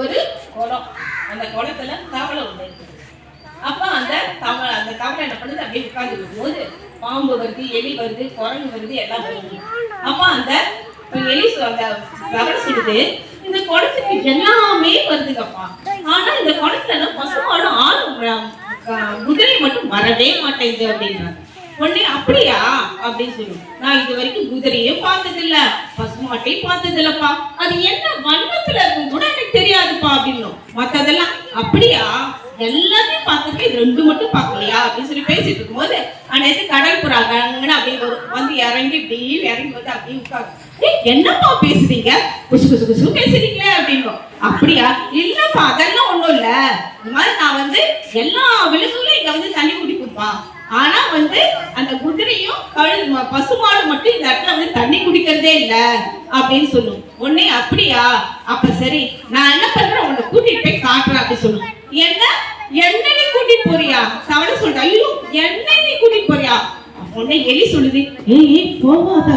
ஒரு குளம். அந்த குளத்துல தவளை ஒன்று இருக்குது. அந்த தவளை அந்த தவளை என்ன பண்ணுது? அப்படியே உட்காந்து போது பாம்பு வருது எலி வருது குரங்கு வருது எல்லாம் வருது. அப்போ அந்த எலி அந்த தவளை சொல்லுது இந்த குளத்துக்கு எல்லாமே வருதுங்கப்பா. ஆனா இந்த குளத்துல பசுமாடும் ஆளும் குதிரை மட்டும் வரவே மாட்டேங்குது அப்படின்னா உடனே அப்படியா? அப்படின்னு சொல்லுவோம் நான் இது வரைக்கும் குதிரையும் பார்த்ததில்ல பசுமாட்டையும் பார்த்ததில்லப்பா. அது என்ன வண்ணத்துல இருக்கும் தெரியாதுப்பா அப்படின்னும். மத்ததெல்லாம் அப்படியா? எல்லாத்தையும் பார்த்துட்டு இது ரெண்டு மட்டும் பார்க்கலையா? அப்படின்னு சொல்லி பேசிட்டு இருக்கும்போது அனைத்து கடல் புறாங்கன்னு அப்படியே வரும். வந்து இறங்கி இப்படி இறங்கி வந்து அப்படியே உட்காரு. என்னப்பா பேசுறீங்க? குசு குசு குசு பேசுறீங்களே அப்படின்னும். அப்படியா? இல்லப்பா அதெல்லாம் ஒண்ணும் இல்ல. இந்த மாதிரி நான் வந்து எல்லா விலங்குகளும் இங்க வந்து தண்ணி குடிக்கும்பா ஆனா வந்து அந்த குதிரையும் கழு பசுமாடு மட்டும் இந்த இடத்துல வந்து தண்ணி குடிக்கிறதே இல்ல அப்படின்னு சொல்லும். உடனே அப்படியா? அப்ப சரி நான் என்ன பண்றேன்? உன்னை கூட்டிட்டு போய் காட்டுறேன் அப்படி சொல்லும். என்ன? என்ன நீ கூட்டிட்டு போறியா? சவன சொல்ற ஐயோ என்ன நீ கூட்டிட்டு போறியா? உடனே எலி சொல்லுது. ஏய் ஏய், போகாத.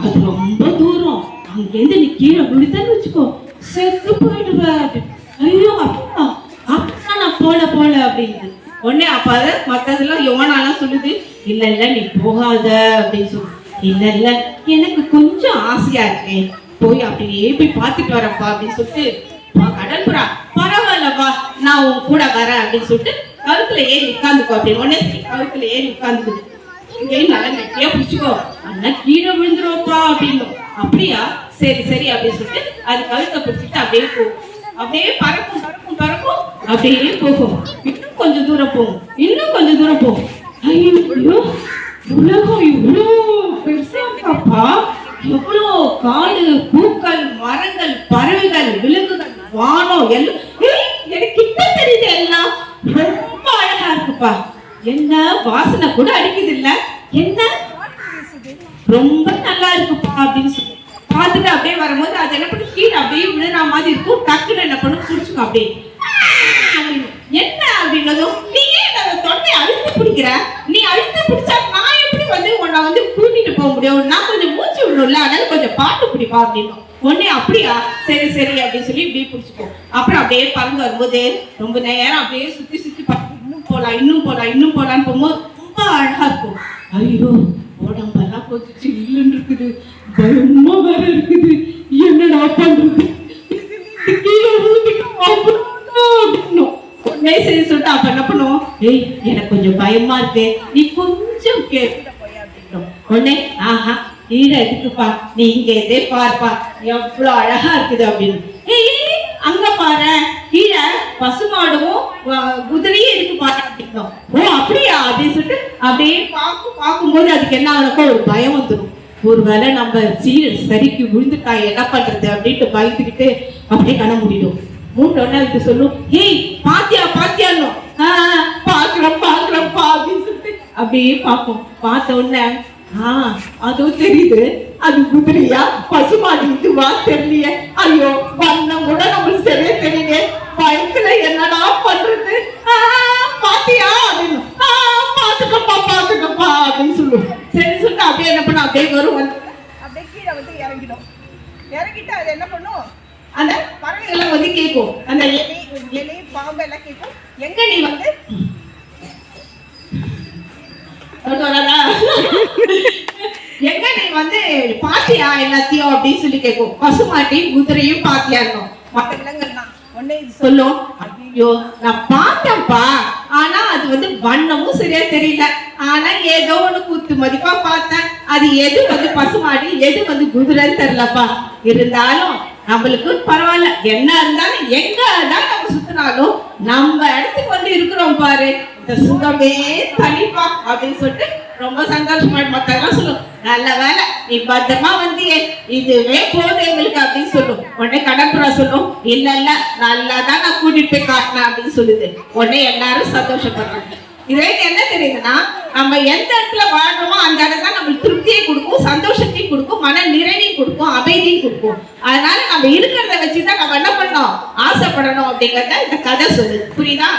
அது ரொம்ப தூரம். அங்கேருந்து நீ கீழே விழுதான்னு வச்சுக்கோ. செத்து போயிடுவ. ஐயோ அப்பா அப்பா நான் போல போல அப்படின்னு உடனே அப்ப மத்த யோனாலாம் சொல்லுது இல்ல இல்ல நீ போகாத அப்படின்னு சொல்லு இல்ல இல்ல எனக்கு கொஞ்சம் ஆசையா இருக்கேன் போய் அப்படியே போய் பார்த்துட்டு வரப்பா அப்படின்னு சொல்லிட்டு வா கடற்புறா பரவாயில்லப்பா நான் உன் கூட வரேன் அப்படின்னு சொல்லிட்டு கருத்துல ஏறி உட்காந்துக்கோ அப்படின்னு உடனே கருத்துல ஏறி உட்காந்துக்குது. இங்கேயும் நல்லா நெட்டியா பிடிச்சிக்கோ. அண்ணா கீழே விழுந்துருவோப்பா அப்படின்னு அப்படியா? சரி சரி அப்படின்னு சொல்லிட்டு அது கழுத்தை பிடிச்சிட்டு அப்படியே போகும். அப்படியே பறக்கும் பறக்கும் பறக்கும் அப்படியே போகும். இன்னும் கொஞ்சம் தூரம் போகும். இன்னும் தூரம் போ ஐயோ உலகம் இவ்வளோ பெருசாப்பா எவ்வளோ காடு பூக்கள் மரங்கள் பறவைகள் விலங்குகள் வானம் எல்லாம் ஏய், எனக்கு கிட்ட தெரியுது எல்லாம். ரொம்ப அழகா இருக்குப்பா. என்ன வாசனை கூட அடிக்குது இல்ல என்ன? ரொம்ப நல்லா இருக்குப்பா அப்படின்னு சொல்லி. பார்த்துட்டு அப்படியே வரும்போது அது என்ன பண்ணி கீழே அப்படியே விழுற மாதிரி இருக்கும். டக்குன்னு என்ன பண்ணும் குடிச்சுக்கும் அப்படியே அப்படின்னு. என்ன அப்படின்னதும் நீ ஏன் அந்த தொண்டை இருக்கிற நீ அழுத்தி பிடிச்சா நான் எப்படி வந்து உன்னை வந்து கூட்டிட்டு போக முடியும்? நான் கொஞ்சம் மூச்சு விடணும்ல அதனால கொஞ்சம் பாட்டு பிடிப்பா அப்படின்னு. உடனே அப்படியா? சரி சரி அப்படின்னு சொல்லி இப்படி பிடிச்சிக்கோ. அப்புறம் அப்படியே பறந்து வரும்போது ரொம்ப நேரம் அப்படியே சுத்தி சுத்தி பார்த்து இன்னும் போலாம் இன்னும் போலாம் இன்னும் போலான்னு போகும்போது ரொம்ப அழகா இருக்கும். ஐயோ உடம்பெல்லாம் போச்சு சில்லுன்னு இருக்குது. பயமா வேற இருக்குது. என்னடா பண்றது? கீழே விழுந்துட்டு மேசேஜ் சொல்லிட்டு அப்ப என்ன பண்ணுவோம்? ஏய் எனக்கு கொஞ்சம் பயமா இருக்கு. நீ கொஞ்சம் கேட்டு உடனே ஆஹா கீழே இருக்குப்பா நீ இங்க இதே பார்ப்பா. எவ்வளவு அழகா இருக்குது அப்படின்னு ஏய் அங்க பாரு. கீழே பசுமாடும் குதிரையும் இருக்கு பாரு. அப்படின்னோம். ஓ அப்படியா? அப்படின்னு சொல்லிட்டு அப்படியே பார்க்கும் பார்க்கும்போது அதுக்கு என்ன ஆகுனக்கோ ஒரு பயம் வந்துடும் ஒருவேளை நம்ம சீர் சரிக்கு விழுந்துட்டா என்ன பண்றது? அப்படின்ட்டு பயந்துக்கிட்டு அப்படியே கண முடியும் மூட்டோன்னே அதுக்கு சொல்லும். ஏய் பாத்தியா பாத்தியான்னு. பாக்குறோம் பாக்குறோம்ப்பா அப்படின்னு சொல்லிட்டு அப்படியே பார்ப்போம். பார்த்த உடனே ஆ அதுவும் தெரியுது. அது குதிரையா? பசுமாடி இதுவா? தெரியலையே. ஐயோ வண்ணம் கூட நம்மளுக்கு சரியா தெரியல பயத்துல என்னடா பண்றது? பாத்தியா? அப்படின்னு. ஆ, பாத்துக்கப்பா பாத்துக்கப்பா அப்படின்னு சொல்லுவோம். சரி சொல்லிட்டு அப்படியே என்ன பண்ண அப்படியே வரும் வந்து அப்படியே கீழே வந்து இறங்கிடும் இறங்கிட்டு அது என்ன பண்ணும்? அந்த பறவைகள்லாம் வந்து கேட்கும். அந்த எலி எலி பாம்பு எல்லாம் கேட்கும். எங்க நீ வந்து? எங்க நீ வந்து பாத்தியா எல்லாத்தையும் அப்படின்னு சொல்லி கேட்கும். பசுமாட்டையும் குதிரையும் பாத்தியா இருக்கும் மற்ற விலங்குகள்லாம் ஒன்னே இது சொல்லும். ஐயோ நான் பார்த்தேன்ப்பா. ஆனா அது வந்து வண்ணமும் சரியா தெரியல. ஆனா ஏதோ ஒண்ணு குத்து மதிப்பா பார்த்தேன். அது எது வந்து பசுமாடு எது வந்து குதிரைன்னு தெரியலப்பா. இருந்தாலும் நம்மளுக்கு பரவாயில்ல. என்ன இருந்தாலும் எங்க தான் நம்ம சுத்தினாலும் நம்ம இடத்துக்கு வந்து இருக்கிறோம் பாரு. இந்த சுகமே தனிப்பா அப்படின்னு சொல்லிட்டு ரொம்ப சந்தோஷமா மத்தெல்லாம் சொல்லும். நல்ல வேலை நீ பத்திரமா வந்தியே. இதுவே போதும் எங்களுக்கு அப்படின்னு சொல்லும். உடனே கடற்புறா சொல்லும். இல்ல இல்ல நல்லா தான் நான் கூட்டிட்டு போய் காட்டினேன் அப்படின்னு சொல்லுது. உடனே எல்லாரும் சந்தோஷப்படுறாங்க. இதுவே என்ன தெரியுதுன்னா நம்ம எந்த இடத்துல வாழ்றோமோ அந்த இடம் தான் நம்மளுக்கு திருப்தியை கொடுக்கும் சந்தோஷத்தையும் கொடுக்கும் மன நிறைவையும் கொடுக்கும் அமைதியும் கொடுக்கும். அதனால நம்ம இருக்கிறத வச்சுதான் நம்ம என்ன பண்ணோம் ஆசைப்படணும் அப்படிங்கறத இந்த கதை சொல்லுது. புரியுதா?